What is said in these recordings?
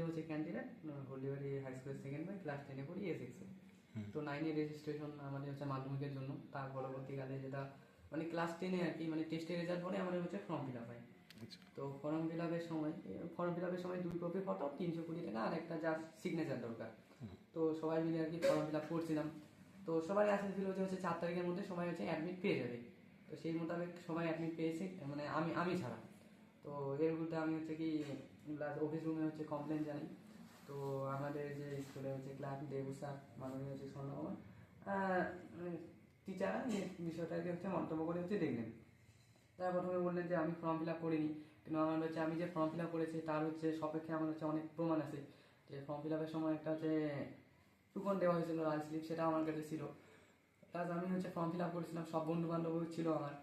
হচ্ছে ক্যান্টিনে হলদিবাড়ি হাই স্কুলের সেকেন্ড বাই ক্লাস টেনে পড়ি এ। সিক্সে তো নাইনে রেজিস্ট্রেশন আমাদের হচ্ছে মাধ্যমিকের জন্য তার পরবর্তীকালে যেটা মানে ক্লাস টেনে আর কি মানে টেস্টের রেজাল্ট পরে আমাদের হচ্ছে ফর্ম ফিল আপ হয়। আচ্ছা। তো ফর্ম ফিল আপের সময় ফর্ম ফিল আপের সময় দুই কপি ফটো তিনশো কুড়ি টাকা আর একটা জাস্ট সিগনেচার দরকার। তো সবাই মিলে আর কি ফর্ম ফিল আপ করছিলাম। তো সবাই আশা ছিল যে হচ্ছে চার তারিখের মধ্যে সবাই হচ্ছে অ্যাডমিট পেয়ে যাবে। তো সেই মোতাবেক সবাই অ্যাডমিট পেয়েছে মানে আমি আমি ছাড়া। তো এর মধ্যে আমি হচ্ছে কি অফিস রুমে হচ্ছে কমপ্লেন জানাই। তো আমাদের যে স্কুলে হচ্ছে ক্লার্ক দেবু স্যার মাননীয় হচ্ছে স্বর্ণকুমার টিচাররা এই বিষয়টাকে হচ্ছে মন্তব্য করে হচ্ছে দেখলেন। তারা প্রথমে বললেন যে, আমি ফর্ম ফিল আপ করিনি। কিন্তু আমার হচ্ছে, আমি যে ফর্ম ফিল আপ করেছি, তার হচ্ছে সপক্ষে আমার হচ্ছে অনেক প্রমাণ আছে। যে ফর্ম ফিল আপের সময় একটা হচ্ছে টুকন দেওয়া হয়েছিল, লাল স্লিপ সেটা আমার কাছে ছিল। প্লাস আমি হচ্ছে ফর্ম ফিল আপ করেছিলাম, সব বন্ধু বান্ধব ছিল আমার।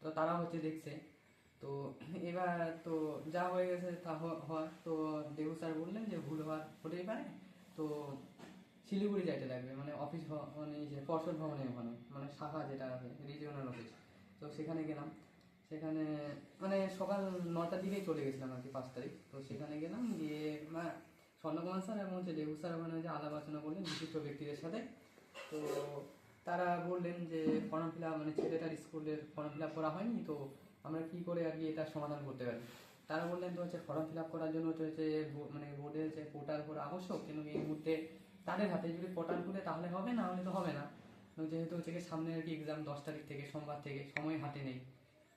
তো তারা হচ্ছে দেখছে। তো এবার তো যা হয়ে গেছে তা হয় তো দেবু স্যার বললেন যে ভুল হওয়ার হতেই পারে। তো শিলিগুড়ি যাইতে লাগবে মানে অফিস মানে যে পর্ষদ ভবনে ওখানে মানে শাখা যেটা আছে রিজিওনাল অফিস তো সেখানে গেলাম। সেখানে মানে সকাল নটার দিকেই চলে গেছিলাম আর কি পাঁচ তারিখ। তো সেখানে গেলাম, গিয়ে মা- স্বর্ণকুমার স্যার এবং হচ্ছে দেবু স্যার ওখানে যে আলাপ আলোচনা করলেন বিশিষ্ট ব্যক্তিদের সাথে। তো তারা বললেন যে ফর্ম ফিল মানে ছেলেটার স্কুলের ফর্ম ফিল করা হয়নি, তো আমরা কি করে আর কি এটা সমাধান করতে পারি? তারা বললেন তো হচ্ছে ফর্ম ফিল করার জন্য হচ্ছে মানে বোর্ডের যে পোর্টাল করা আবশ্যক। কিন্তু এই মুহূর্তে তাদের হাতে যদি পোর্টাল খুলে তাহলে হবে না হলে তো হবে না। যেহেতু হচ্ছে কি সামনে আর কি এক্সাম দশ তারিখ থেকে সোমবার থেকে সময় হাতে নেই।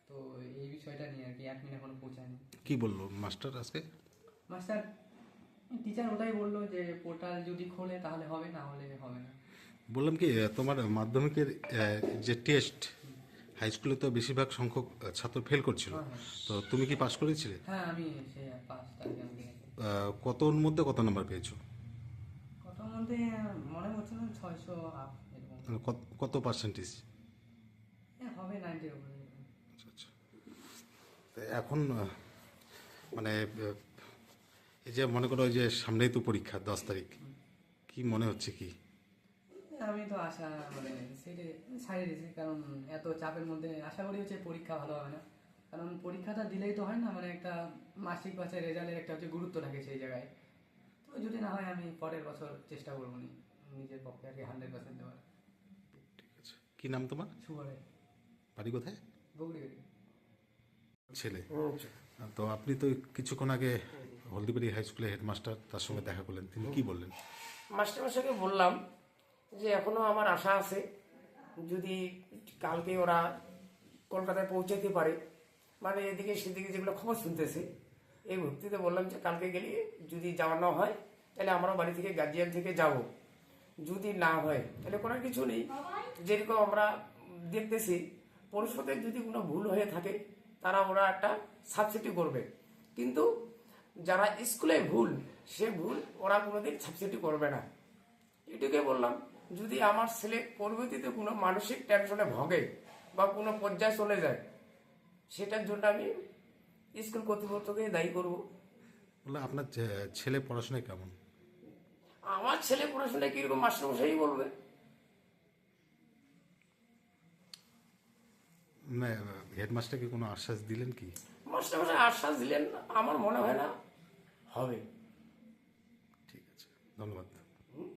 তো এই বিষয়টা নিয়ে আর কি এক মিনিট এখনও পৌঁছায়নি। কি বলল মাস্টার আজকে? মাস্টার টিচার ওটাই বলল যে পোর্টাল যদি খোলে তাহলে হবে না হলে হবে না। বললাম কি তোমার মাধ্যমিকের যে টেস্ট হাই স্কুলে তো বেশিরভাগ সংখ্যক ছাত্র ফেল করছিল। হ্যাঁ, হ্যাঁ। তো তুমি কি পাস করেছিলে? হ্যাঁ আমি সে কতর মধ্যে কত নাম্বার পেয়েছ? কত মধ্যে মনে হচ্ছে না ছয়শো আপ কত- কত পার্সেন্টেজ হবে নাইনটির উপরে আচ্ছা আচ্ছা। এখন মানে এই যে মনে করো ওই যে সামনেই তো পরীক্ষা দশ তারিখ। কি মনে হচ্ছে কি? আমি তো আশা মানে সেটে ছাড়িয়ে দিয়েছি কারণ এত চাপের মধ্যে আশা করি হচ্ছে পরীক্ষা ভালো হবে না। কারণ পরীক্ষাটা দিলেই তো হয় না মানে একটা মাসিক পাশে রেজাল্টের একটা হচ্ছে গুরুত্ব থাকে সেই জায়গায়। তো যদি না হয় আমি পরের বছর চেষ্টা করব নি নিজের পক্ষে আর কি হান্ড্রেড পার্সেন্ট দেওয়ার। ঠিক আছে। কি নাম তোমার? সুগারে বাড়ি কোথায়? বগুড়ি ছেলে। তো আপনি তো কিছুক্ষণ আগে হলদিবাড়ি হাই স্কুলের হেডমাস্টার তার সঙ্গে দেখা করলেন। তিনি কি বললেন? মাস্টারমশাইকে বললাম যে এখনও আমার আশা আছে, যদি কালকে ওরা কলকাতায় পৌঁছাতে পারে মানে এদিকে সেদিকে যেগুলো খবর শুনতেছে, এই ভক্তিতে বললাম যে কালকে গেলে যদি যাওয়া না হয়, তাহলে আমরা বাড়ি থেকে গার্জিয়ান থেকে যাব। যদি না হয়, তাহলে কোনো কিছু নেই। যেরকম আমরা দেখতেছি পরিষদের যদি কোনো ভুল হয়ে থাকে, তারা ওরা একটা সাবসিডি করবে। কিন্তু যারা স্কুলে ভুল, সে ভুল ওরা কোনোদিন সাবসিডি করবে না। এটুকে বললাম। যদি আমার ছেলে পরবর্তীতে কোনো মানসিক টেনশনে ভগে বা কোনো পর্যায়ে চলে যায় সেটার জন্য আমি স্কুল কর্তৃপক্ষকে দায়ী করব। বলল আপনার ছেলে পড়াশোনায় কেমন? আমার ছেলে পড়াশোনায় কীরকম মাস্টারমশাই বলবে? হেডমাস্টারকে কোনো আশ্বাস দিলেন কি? মাস্টারমশাই আশ্বাস দিলেন আমার মনে হয় না হবে। ঠিক আছে ধন্যবাদ।